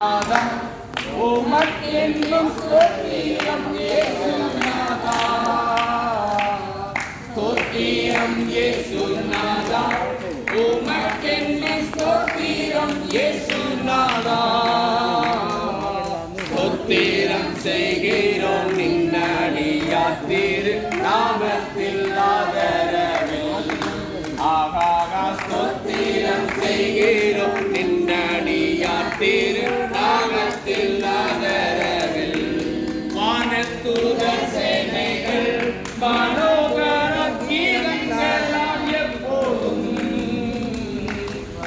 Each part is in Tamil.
நாதம் ஸ்தோத்திரம் இயேசுநாதா ஸ்தோத்திரம் இயேசுநாதா உமக்கென்றும் ஸ்தோத்திரம் இயேசுநாதா ஸ்தோத்திரம் செய்கிறோம் நின்னடியா திரு நாமத்தில் ஆகாகா ஸ்தோத்திரம் செய்கிறோம்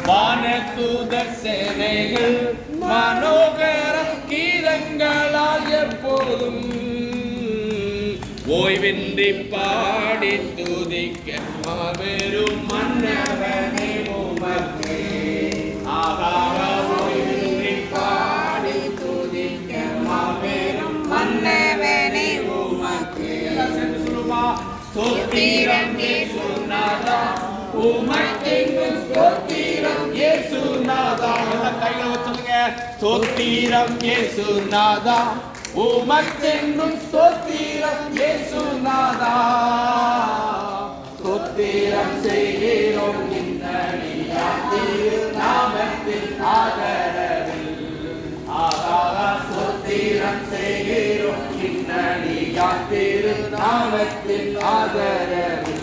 வானத்தூதர் சேனைகள் மனோகர கீதங்களால் எப்போதும் ஓய்வின்றி பாடி துதிக்க மாபெரும் மன்னவனே. ஸ்தோத்திரம் இயேசுநாதா. உமக்கெங்கும் ஸ்தோத்திரம் இயேசுநாதா. எல்லாம் கைகளை வச்சுங்க ஸ்தோத்திரம் இயேசுநாதா. உமக்கெங்கும் ஸ்தோத்திரம் இயேசுநாதா. ஸ்தோத்திரம் செய்கிறோம் நாமத்தில் ஆதரவு யாத்திரு நாமத்தின் ஆதரவு